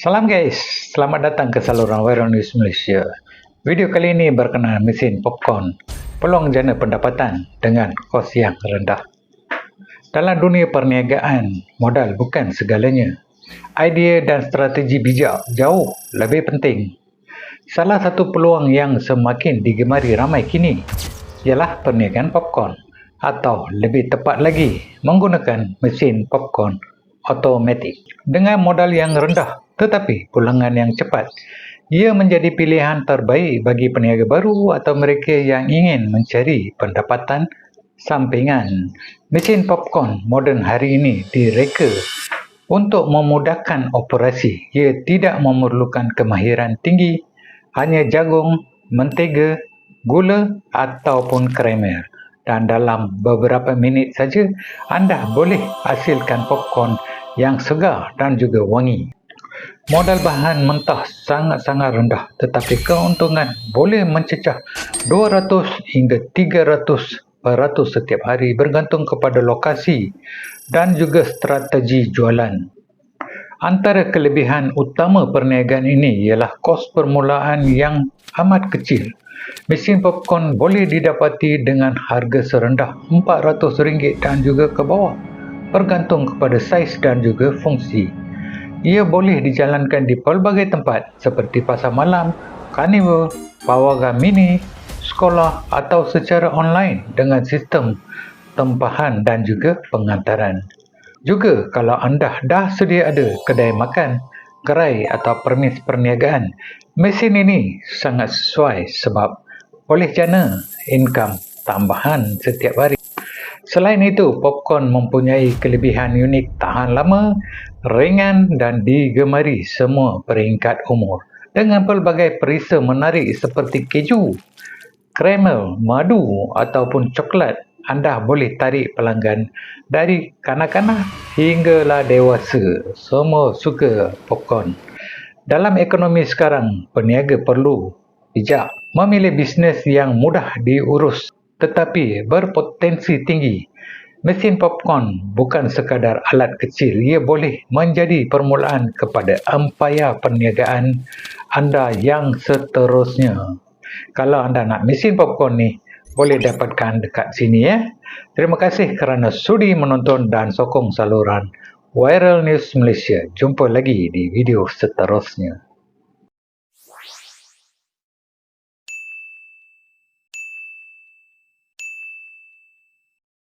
Salam guys, selamat datang ke saluran Viral News Malaysia. Video kali ini berkenaan mesin popcorn, peluang jana pendapatan dengan kos yang rendah. Dalam dunia perniagaan, modal bukan segalanya. Idea dan strategi bijak jauh lebih penting. Salah satu peluang yang semakin digemari ramai kini ialah perniagaan popcorn atau lebih tepat lagi menggunakan mesin popcorn automatik. Dengan modal yang rendah tetapi pulangan yang cepat, ia menjadi pilihan terbaik bagi peniaga baru atau mereka yang ingin mencari pendapatan sampingan. Mesin popcorn moden hari ini direka untuk memudahkan operasi. Ia tidak memerlukan kemahiran tinggi, hanya jagung, mentega, gula ataupun kremer. Dan dalam beberapa minit saja anda boleh hasilkan popcorn yang segar dan juga wangi. Modal bahan mentah sangat-sangat rendah tetapi keuntungan boleh mencecah 200 hingga 300 peratus setiap hari bergantung kepada lokasi dan juga strategi jualan. Antara kelebihan utama perniagaan ini ialah kos permulaan yang amat kecil. Mesin popcorn boleh didapati dengan harga serendah RM400 dan juga ke bawah bergantung kepada saiz dan juga fungsi. Ia boleh dijalankan di pelbagai tempat seperti pasar malam, karnival, pawagan mini, sekolah atau secara online dengan sistem tempahan dan juga pengantaran. Juga kalau anda dah sedia ada kedai makan, gerai atau permis perniagaan, mesin ini sangat sesuai sebab boleh jana income tambahan setiap hari. Selain itu, popcorn mempunyai kelebihan unik tahan lama, ringan dan digemari semua peringkat umur. Dengan pelbagai perisa menarik seperti keju, kremel, madu ataupun coklat, anda boleh tarik pelanggan dari kanak-kanak hinggalah dewasa. Semua suka popcorn. Dalam ekonomi sekarang, peniaga perlu bijak memilih bisnes yang mudah diurus tetapi berpotensi tinggi. Mesin popcorn bukan sekadar alat kecil, ia boleh menjadi permulaan kepada empayar perniagaan anda yang seterusnya. Kalau anda nak mesin popcorn ni, boleh dapatkan dekat sini ya. Terima kasih kerana sudi menonton dan sokong saluran Viral News Malaysia. Jumpa lagi di video seterusnya.